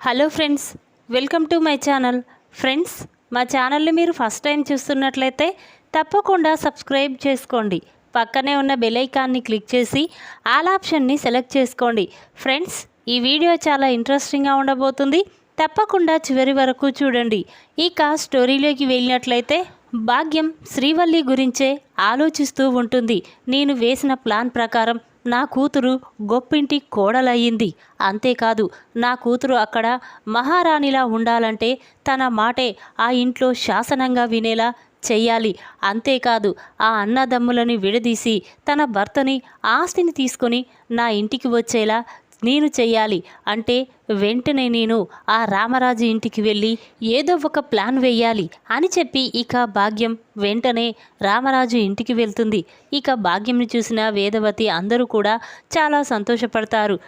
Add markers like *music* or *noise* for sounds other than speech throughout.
Hello friends welcome to my channel. Friends మా ఛానల్ని మీరు ఫస్ట్ టైం చూస్తున్నట్లయితే తప్పకుండా సబ్స్క్రైబ్ చేసుకోండి. పక్కనే ఉన్న బెల్ ఐకాన్ని క్లిక్ చేసి ఆల్ ఆప్షన్ని సెలెక్ట్ చేసుకోండి. ఫ్రెండ్స్ ఈ వీడియో చాలా ఇంట్రెస్టింగ్గా ఉండబోతుంది. తప్పకుండా చివరి వరకు చూడండి. ఇక స్టోరీలోకి వెళ్ళినట్లయితే భాగ్యం శ్రీవల్లి గురించే ఆలోచిస్తూ ఉంటుంది. నేను వేసిన ప్లాన్ ప్రకారం నా కూతురు గొప్పింటి కోడలయ్యింది. అంతేకాదు నా కూతురు అక్కడ మహారాణిలా ఉండాలంటే తన మాటే ఆ ఇంట్లో శాసనంగా వినేలా చెయ్యాలి. అంతేకాదు ఆ అన్నదమ్ములని విడదీసి తన భర్తని ఆస్తిని తీసుకొని నా ఇంటికి వచ్చేలా నేను చెయ్యాలి అంటే వెంటనే నేను ఆ రామరాజు ఇంటికి వెళ్ళి ఏదో ఒక ప్లాన్ వేయాలి అని చెప్పి ఇక భాగ్యం వెంటనే రామరాజు ఇంటికి వెళ్తుంది. ఇక భాగ్యంని చూసిన వేదవతి అందరూ కూడా చాలా సంతోషపడతారు.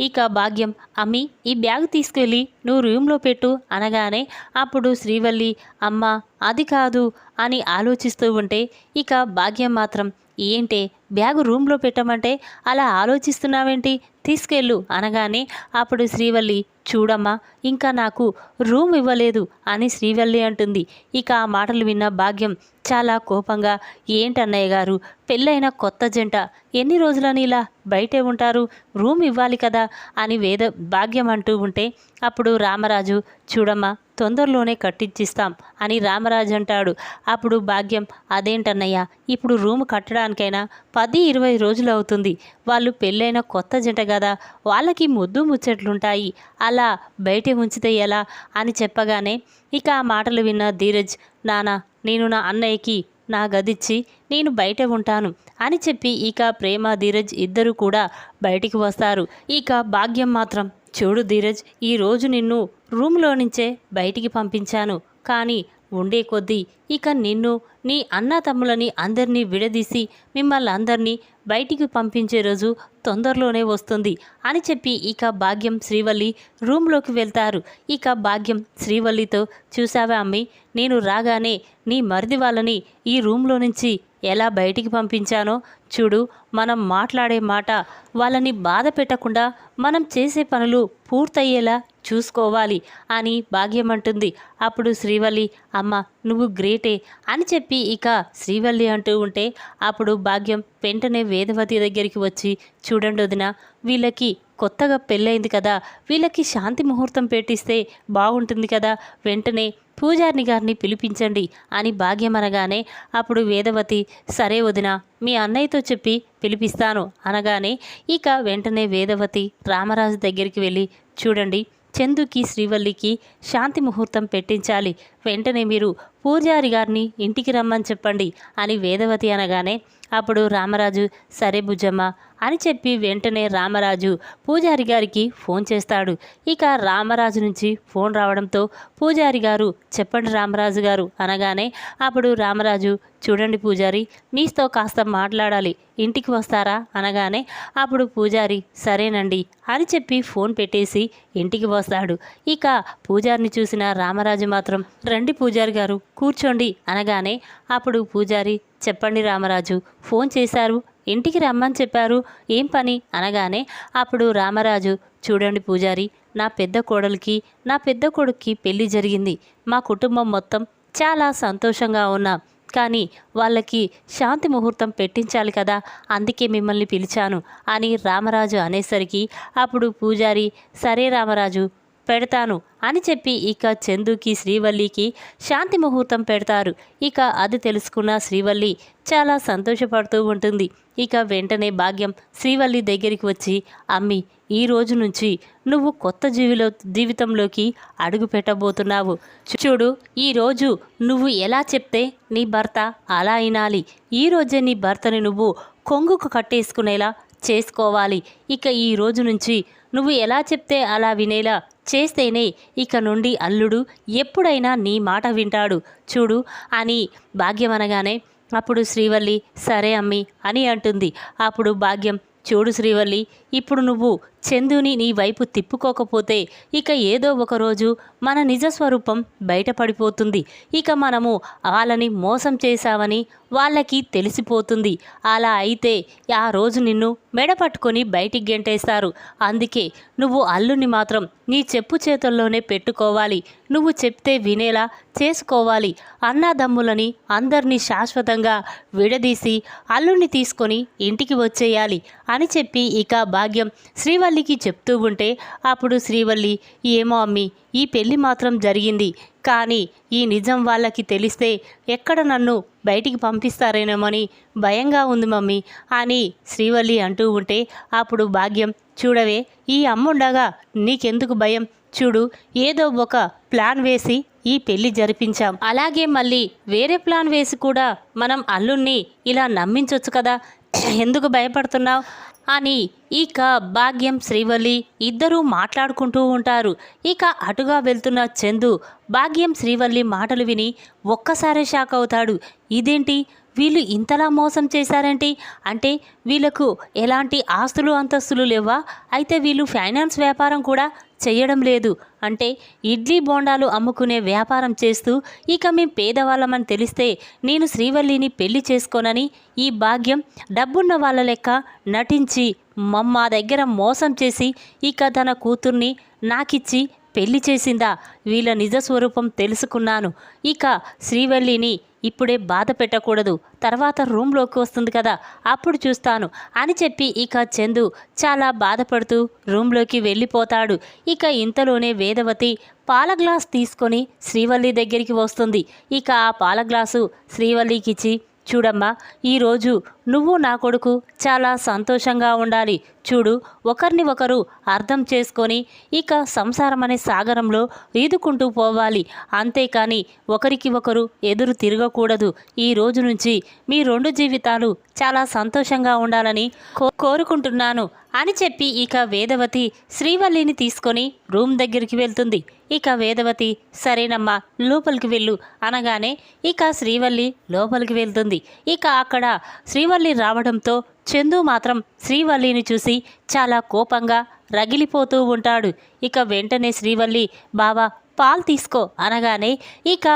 ఇక భాగ్యం అమ్మి ఈ బ్యాగ్ తీసుకెళ్ళి నువ్వు రూమ్లో పెట్టు అనగానే అప్పుడు శ్రీవల్లి అమ్మ అది కాదు అని ఆలోచిస్తూ ఉంటే ఇక భాగ్యం మాత్రం ఏంటే బ్యాగు రూమ్లో పెట్టమంటే అలా ఆలోచిస్తున్నావేంటి? తీసుకెళ్ళు అనగానే అప్పుడు శ్రీవల్లి చూడమ్మా ఇంకా నాకు రూమ్ ఇవ్వలేదు అని శ్రీవల్లి అంటుంది. ఇక ఆ మాటలు విన్న భాగ్యం చాలా కోపంగా ఏంటన్నయ్య గారు పెళ్ళైన కొత్త జంట ఎన్ని రోజులని ఇలా బయటే ఉంటారు? రూమ్ ఇవ్వాలి కదా అని వేద భాగ్యం అంటూ ఉంటే అప్పుడు రామరాజు చూడమ్మా తొందరలోనే కట్టించిస్తాం అని రామరాజు అంటాడు. అప్పుడు భాగ్యం అదేంటన్నయ్య ఇప్పుడు రూమ్ కట్టడానికైనా పది ఇరవై రోజులు అవుతుంది. వాళ్ళు పెళ్ళైన కొత్త జంటగా కదా వాళ్ళకి ముద్దు ముచ్చట్లుంటాయి. అలా బయట ఉంచితే ఎలా? అని చెప్పగానే ఇక ఆ మాటలు విన్న ధీరజ్ నానా నేను నా అన్నయ్యకి నా గదిచ్చి నేను బయట ఉంటాను అని చెప్పి ఇక ప్రేమ ధీరజ్ ఇద్దరు కూడా బయటికి వస్తారు. ఇక భాగ్యం మాత్రం చూడు ధీరజ్ ఈరోజు నిన్ను రూమ్లో నుంచే బయటికి పంపించాను. కానీ ఉండే కొద్దీ ఇక నిన్ను నీ అన్న తమ్ములని అందరినీ విడదీసి మిమ్మల్ని అందరినీ బయటికి పంపించే రోజు తొందరలోనే వస్తుంది అని చెప్పి ఇక భాగ్యం శ్రీవల్లి రూమ్లోకి వెళ్తారు. ఇక భాగ్యం శ్రీవల్లితో చూసావా అమ్మి నేను రాగానే నీ మరిది వాళ్ళని ఈ రూమ్లో నుంచి ఎలా బయటికి పంపించానో చూడు మనం మాట్లాడే మాట వాళ్ళని బాధ పెట్టకుండా మనం చేసే పనులు పూర్తయ్యేలా చూసుకోవాలి అని భాగ్యం అంటుంది అప్పుడు శ్రీవల్లి అమ్మ నువ్వు గ్రేటే అని చెప్పి ఇక శ్రీవల్లి అంటూ ఉంటే అప్పుడు భాగ్యం వెంటనే వేదవతి దగ్గరికి వచ్చి చూడండి వదిన వీళ్ళకి కొత్తగా పెళ్ళైంది కదా వీళ్ళకి శాంతి ముహూర్తం పెట్టిస్తే బాగుంటుంది కదా వెంటనే పూజారిని గారిని పిలిపించండి అని భాగ్యం అనగానే అప్పుడు వేదవతి సరే వదిన మీ అన్నయ్యతో చెప్పి పిలిపిస్తాను అనగానే ఇక వెంటనే వేదవతి రామరాజు దగ్గరికి వెళ్ళి చూడండి చందుకి శ్రీవల్లికి శాంతి ముహూర్తం పెట్టించాలి. వెంటనే మీరు పూజారి గారిని ఇంటికి రమ్మని చెప్పండి అని వేదవతి అనగానే అప్పుడు రామరాజు సరే బుజ్జమ్మ అని చెప్పి వెంటనే రామరాజు పూజారి గారికి ఫోన్ చేస్తాడు. ఇక రామరాజు నుంచి ఫోన్ రావడంతో పూజారి గారు చెప్పండి రామరాజు గారు అనగానే అప్పుడు రామరాజు చూడండి పూజారి మీతో కాస్త మాట్లాడాలి ఇంటికి వస్తారా? అనగానే అప్పుడు పూజారి సరేనండి అని చెప్పి ఫోన్ పెట్టేసి ఇంటికి వస్తాడు. ఇక పూజారిని చూసిన రామరాజు మాత్రం రండి పూజారి గారు కూర్చోండి అనగానే అప్పుడు పూజారి చెప్పండి రామరాజు ఫోన్ చేశారు ఇంటికి రమ్మని చెప్పారు. ఏం పని? అనగానే అప్పుడు రామరాజు చూడండి పూజారి నా పెద్ద కోడలికి నా పెద్ద కొడుక్కి పెళ్ళి జరిగింది. మా కుటుంబం మొత్తం చాలా సంతోషంగా ఉన్నాం. కానీ వాళ్ళకి శాంతి ముహూర్తం పెట్టించాలి కదా అందుకే మిమ్మల్ని పిలిచాను అని రామరాజు అనేసరికి అప్పుడు పూజారి సరే రామరాజు పెడతాను అని చెప్పి ఇక చందుకి శ్రీవల్లికి శాంతి ముహూర్తం పెడతారు. ఇక అది తెలుసుకున్న శ్రీవల్లి చాలా సంతోషపడుతూ ఉంటుంది. ఇక వెంటనే భాగ్యం శ్రీవల్లి దగ్గరికి వచ్చి అమ్మి ఈ రోజు నుంచి నువ్వు కొత్త జీవిలో జీవితంలోకి అడుగు పెట్టబోతున్నావు. చూడు ఈరోజు నువ్వు ఎలా చెప్తే నీ భర్త అలా వినాలి ఈ రోజే నీ భర్తని నువ్వు కొంగుకు కట్టేసుకునేలా చేసుకోవాలి. ఇక ఈ రోజు నుంచి నువ్వు ఎలా చెప్తే అలా వినేలా చేస్తేనే ఇక నుండి అల్లుడు ఎప్పుడైనా నీ మాట వింటాడు. చూడు అని భాగ్యం అనగానే అప్పుడు శ్రీవల్లి సరే అమ్మి అని అంటుంది. అప్పుడు భాగ్యం చూడు శ్రీవల్లి ఇప్పుడు నువ్వు చందుని నీ వైపు తిప్పుకోకపోతే ఇక ఏదో ఒకరోజు మన నిజ స్వరూపం బయటపడిపోతుంది. ఇక మనము వాళ్ళని మోసం చేశావని వాళ్ళకి తెలిసిపోతుంది. అలా అయితే ఆ రోజు నిన్ను మెడ పట్టుకొని బయటికి గెంటేస్తారు. అందుకే నువ్వు అల్లుని మాత్రం నీ చెప్పు చేతుల్లోనే పెట్టుకోవాలి. నువ్వు చెప్తే వినేలా చేసుకోవాలి. అన్నాదమ్ములని అందరినీ శాశ్వతంగా విడదీసి అల్లుని తీసుకొని ఇంటికి వచ్చేయాలి అని చెప్పి ఇక భాగ్యం శ్రీవల్లికి చెప్తూ ఉంటే అప్పుడు శ్రీవల్లి ఏమో అమ్మి ఈ పెళ్ళి మాత్రం జరిగింది. కానీ ఈ నిజం వాళ్ళకి తెలిస్తే ఎక్కడ నన్ను బయటికి పంపిస్తారేనోమని భయంగా ఉంది మమ్మీ అని శ్రీవల్లి అంటూ ఉంటే అప్పుడు భాగ్యం చూడవే ఈ అమ్ముండగా నీకెందుకు భయం? చూడు ఏదో ఒక ప్లాన్ వేసి ఈ పెళ్ళి జరిపించాం. అలాగే మళ్ళీ వేరే ప్లాన్ వేసి కూడా మనం అల్లుణ్ణి ఇలా నమ్మించవచ్చు కదా? *clears throat* ఎందుకు భయపడుతున్నావు? అని ఇక భాగ్యం శ్రీవల్లి ఇద్దరూ మాట్లాడుకుంటూ ఉంటారు. ఇక అటుగా వెళ్తున్న చందు భాగ్యం శ్రీవల్లి మాటలు విని ఒక్కసారే షాక్ అవుతాడు. ఇదేంటి? వీళ్ళు ఇంతలా మోసం చేశారంటే? అంటే వీళ్ళకు ఎలాంటి ఆస్తులు అంతస్తులు లేవా? అయితే వీళ్ళు ఫైనాన్స్ వ్యాపారం కూడా చేయడం లేదు. అంటే ఇడ్లీ బోండాలు అమ్ముకునే వ్యాపారం చేస్తూ ఇక మేం పేదవాళ్ళమని తెలిస్తే నేను శ్రీవల్లిని పెళ్ళి చేసుకోనని ఈ భాగ్యం డబ్బున్న వాళ్ళ లెక్క నటించి మమ్మ దగ్గర మోసం చేసి ఇక తన కూతుర్ని నాకిచ్చి పెళ్ళి చేసిందా? వీళ్ళ నిజ స్వరూపం తెలుసుకున్నాను. ఇక శ్రీవల్లిని ఇప్పుడే బాధ పెట్టకూడదు. తర్వాత రూమ్లోకి వస్తుంది కదా అప్పుడు చూస్తాను అని చెప్పి ఇక చందు చాలా బాధపడుతూ రూమ్లోకి వెళ్ళిపోతాడు. ఇక ఇంతలోనే వేదవతి పాల గ్లాస్ తీసుకొని శ్రీవల్లి దగ్గరికి వస్తుంది. ఇక ఆ పాల గ్లాసు శ్రీవల్లికిచ్చి చూడమ్మా ఈరోజు నువ్వు నా కొడుకు. చాలా సంతోషంగా ఉండాలి. చూడు ఒకరిని ఒకరు అర్థం చేసుకొని ఇక సంసారం అనే సాగరంలో ఈదుకుంటూ పోవాలి. అంతేకాని ఒకరికి ఒకరు ఎదురు తిరగకూడదు. ఈ రోజు నుంచి మీ రెండు జీవితాలు చాలా సంతోషంగా ఉండాలని కో కోరుకుంటున్నాను అని చెప్పి ఇక వేదవతి శ్రీవల్లిని తీసుకొని రూమ్ దగ్గరికి వెళ్తుంది. ఇక వేదవతి సరేనమ్మా లోపలికి వెళ్ళు అనగానే ఇక శ్రీవల్లి లోపలికి వెళ్తుంది. ఇక అక్కడ శ్రీవల్లి శ్రీవల్లి రావడంతో చందు మాత్రం శ్రీవల్లిని చూసి చాలా కోపంగా రగిలిపోతూ ఉంటాడు. ఇక వెంటనే శ్రీవల్లి బావా పాలు తీసుకో అనగానే ఇక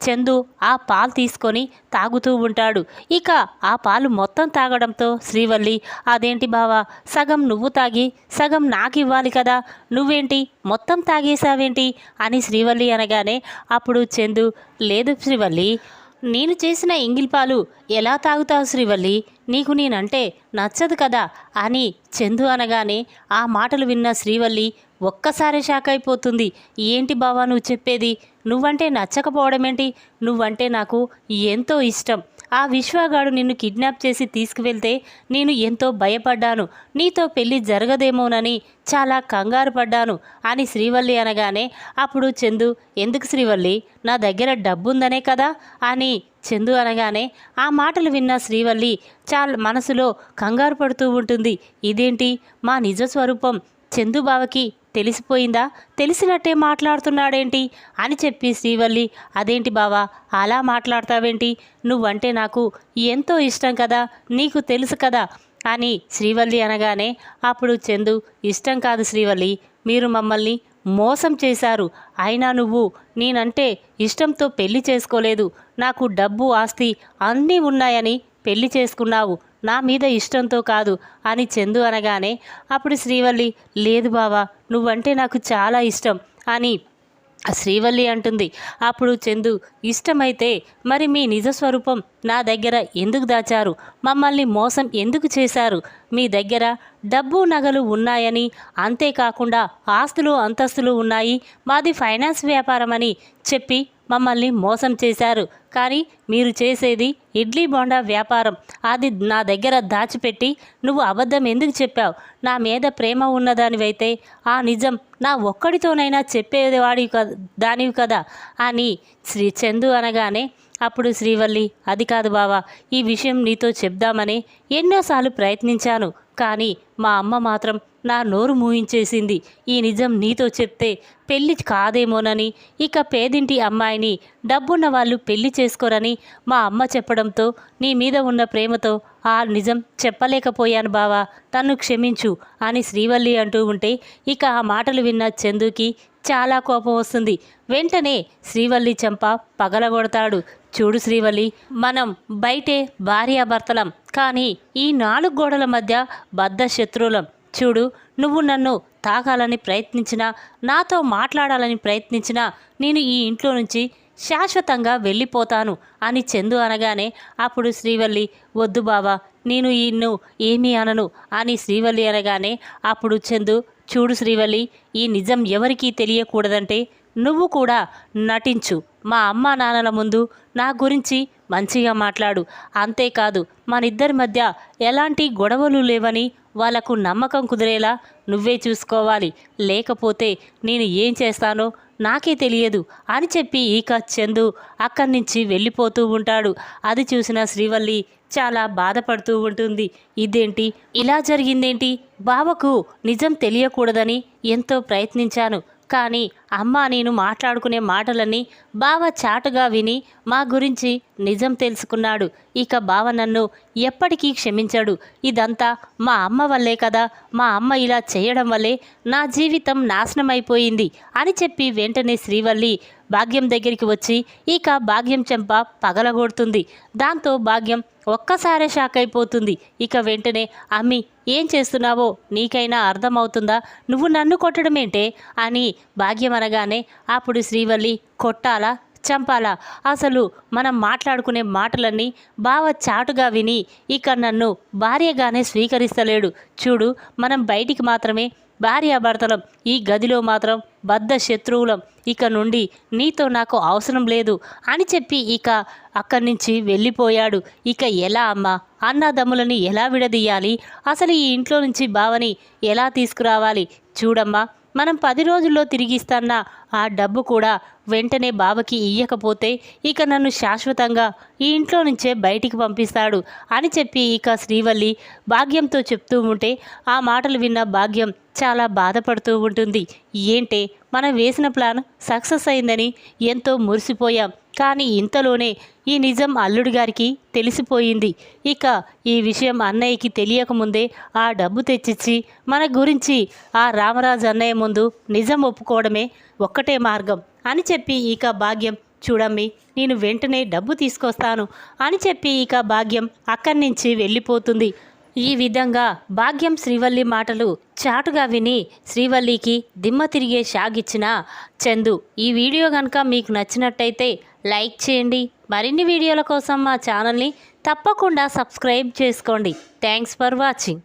చందు ఆ పాలు తీసుకొని తాగుతూ ఉంటాడు. ఇక ఆ పాలు మొత్తం తాగడంతో శ్రీవల్లి అదేంటి బావా సగం నువ్వు తాగి సగం నాకు ఇవ్వాలి కదా నువ్వేంటి మొత్తం తాగేశావేంటి? అని శ్రీవల్లి అనగానే అప్పుడు చందు లేదు శ్రీవల్లి నేను చేసిన ఎంగిల్ పాలు ఎలా తాగుతావు శ్రీవల్లి? నీకు నేనంటే నచ్చదు కదా? అని చందు అనగానే ఆ మాటలు విన్న శ్రీవల్లి ఒక్కసారి షాక్ అయిపోతుంది. ఏంటి బావా నువ్వు చెప్పేది? నువ్వంటే నచ్చకపోవడమేంటి? నువ్వంటే నాకు ఎంతో ఇష్టం. ఆ విశ్వగాడు నిన్ను కిడ్నాప్ చేసి తీసుకువెళ్తే నేను ఎంతో భయపడ్డాను. నీతో పెళ్ళి జరగదేమోనని చాలా కంగారు పడ్డాను అని శ్రీవల్లి అనగానే అప్పుడు చందు ఎందుకు శ్రీవల్లి? నా దగ్గర డబ్బుందనే కదా? అని చందు అనగానే ఆ మాటలు విన్న శ్రీవల్లి చాలా మనసులో కంగారు పడుతూ ఉంటుంది. ఇదేంటి? మా నిజ స్వరూపం. తెలిసిపోయిందా? తెలిసినట్టే మాట్లాడుతున్నాడేంటి? అని చెప్పి శ్రీవల్లి అదేంటి బావా అలా మాట్లాడతావేంటి? నువ్వంటే నాకు ఎంతో ఇష్టం కదా నీకు తెలుసు కదా అని శ్రీవల్లి అనగానే అప్పుడు చందు ఇష్టం కాదు శ్రీవల్లి మీరు మమ్మల్ని మోసం చేశారు. అయినా నువ్వు నేనంటే ఇష్టంతో పెళ్ళి చేసుకోలేదు. నాకు డబ్బు ఆస్తి అన్నీ ఉన్నాయని పెళ్ళి చేసుకున్నావు. నా మీద ఇష్టంతో కాదు అని చందు అనగానే అప్పుడు శ్రీవల్లి లేదు బావా నువ్వంటే నాకు చాలా ఇష్టం అని శ్రీవల్లి అంటుంది. అప్పుడు చందు ఇష్టమైతే మరి మీ నిజ స్వరూపం నా దగ్గర ఎందుకు దాచారు? మమ్మల్ని మోసం ఎందుకు చేశారు? మీ దగ్గర డబ్బు నగలు ఉన్నాయని అంతేకాకుండా ఆస్తులు అంతస్తులు ఉన్నాయి. మాది ఫైనాన్స్ వ్యాపారం అని చెప్పి మమ్మల్ని మోసం చేశారు. కానీ మీరు చేసేది ఇడ్లీ బోండా వ్యాపారం. అది నా దగ్గర దాచిపెట్టి నువ్వు అబద్ధం ఎందుకు చెప్పావు? నా మీద ప్రేమ ఉన్నదానివైతే ఆ నిజం నా ఒక్కడితోనైనా చెప్పేవాడివి కదా దానివి కదా అని శ్రీ చందు అనగానే అప్పుడు శ్రీవల్లి అది కాదు బావా ఈ విషయం నీతో చెప్దామని ఎన్నోసార్లు ప్రయత్నించాను. కానీ మా అమ్మ మాత్రం నా నోరు మూయించేసింది. ఈ నిజం నీతో చెప్తే పెళ్ళి కాదేమోనని ఇక పేదింటి అమ్మాయిని డబ్బున్న వాళ్ళు పెళ్ళి చేసుకోరని మా అమ్మ చెప్పడంతో నీ మీద ఉన్న ప్రేమతో ఆ నిజం చెప్పలేకపోయాను బావా తన్ను క్షమించు అని శ్రీవల్లి అంటూ ఉంటే ఇక ఆ మాటలు విన్న చందుకి చాలా కోపం వస్తుంది. వెంటనే శ్రీవల్లి చెంప పగలగొడతాడు. చూడు శ్రీవల్లి మనం బయటే భార్యాభర్తలం. కానీ ఈ నాలుగు గోడల మధ్య బద్ధ శత్రువులం. చూడు నువ్వు నన్ను తాకాలని ప్రయత్నించినా నాతో మాట్లాడాలని ప్రయత్నించినా నేను ఈ ఇంట్లో నుంచి శాశ్వతంగా వెళ్ళిపోతాను అని చందు అనగానే అప్పుడు శ్రీవల్లి వద్దు బావా నేను ఈయన్ను ఏమీ అనను అని శ్రీవల్లి అనగానే అప్పుడు చందు చూడు శ్రీవల్లి ఈ నిజం ఎవరికీ తెలియకూడదంటే నువ్వు కూడా నటించు. మా అమ్మ నాన్నల ముందు నా గురించి మంచిగా మాట్లాడు. అంతేకాదు మనిద్దరి మధ్య ఎలాంటి గొడవలు లేవని వాళ్ళకు నమ్మకం కుదిరేలా నువ్వే చూసుకోవాలి. లేకపోతే నేను ఏం చేస్తానో నాకే తెలియదు అని చెప్పి ఈక చందు అక్కడి నుంచి వెళ్ళిపోతూ ఉంటాడు. అది చూసిన శ్రీవల్లి చాలా బాధపడుతూ ఉంటుంది. ఇదేంటి? ఇలా జరిగిందేంటి? బావకు నిజం తెలియకూడదని ఎంతో ప్రయత్నించాను. కానీ అమ్మ నేను మాట్లాడుకునే మాటలన్నీ బావ చాటుగా విని మా గురించి నిజం తెలుసుకున్నాడు. ఇక బావ నన్ను ఎప్పటికీ క్షమించాడు. ఇదంతా మా అమ్మ వల్లే కదా. మా అమ్మ ఇలా చేయడం వల్లే నా జీవితం నాశనమైపోయింది అని చెప్పి వెంటనే శ్రీవల్లి భాగ్యం దగ్గరికి వచ్చి ఇక భాగ్యం చెంప పగలగొడుతుంది. దాంతో భాగ్యం ఒక్కసారే షాక్ అయిపోతుంది. ఇక వెంటనే అమ్మి ఏం చేస్తున్నావో? నీకైనా అర్థమవుతుందా? నువ్వు నన్ను కొట్టడమేంటే అని భాగ్యం అనగానే అప్పుడు శ్రీవల్లి కొట్టాలా? చంపాలా? అసలు మనం మాట్లాడుకునే మాటలన్నీ బావ చాటుగా విని ఇక నన్ను భార్యగానే స్వీకరిస్తలేడు. చూడు మనం బయటికి మాత్రమే భార్యాభర్తలం. ఈ గదిలో మాత్రం బద్ధ శత్రువులం. ఇక నుండి నీతో నాకు అవసరం లేదు అని చెప్పి ఇక అక్కడి నుంచి వెళ్ళిపోయాడు. ఇక ఎలా అమ్మా? అన్నదమ్ములని ఎలా విడదీయాలి? అసలు ఈ ఇంట్లో నుంచి బావని ఎలా తీసుకురావాలి? చూడమ్మా మనం పది రోజుల్లో తిరిగిస్తాన్నా ఆ డబ్బు కూడా వెంటనే బావకి ఇయ్యకపోతే ఇక నన్ను శాశ్వతంగా ఈ ఇంట్లో నుంచే బయటికి పంపిస్తాడు అని చెప్పి ఇక శ్రీవల్లి భాగ్యంతో చెప్తూ ఉంటే ఆ మాటలు విన్న భాగ్యం చాలా బాధపడుతూ ఉంటుంది. ఏంటే మనం వేసిన ప్లాన్ సక్సెస్ అయిందని ఎంతో మురిసిపోయాం. కానీ ఇంతలోనే ఈ నిజం అల్లుడి గారికి తెలిసిపోయింది. ఇక ఈ విషయం అన్నయ్యకి తెలియకముందే ఆ డబ్బు తెచ్చిచ్చి మన గురించి ఆ రామరాజు అన్నయ్య ముందు నిజం ఒప్పుకోవడమే ఒక్కటే మార్గం అని చెప్పి ఇక భాగ్యం చూడమ్మి నేను వెంటనే డబ్బు తీసుకొస్తాను అని చెప్పి ఇక భాగ్యం అక్కడి నుంచి వెళ్ళిపోతుంది. ఈ విధంగా భాగ్యం శ్రీవల్లి మాటలు చాటుగా విని శ్రీవల్లికి దిమ్మ తిరిగే షాగిచ్చిన చందు. ఈ వీడియో కనుక మీకు నచ్చినట్టయితే లైక్ చేయండి. మరిన్ని వీడియోల కోసం మా ఛానల్ని తప్పకుండా సబ్స్క్రైబ్ చేసుకోండి. Thanks for watching.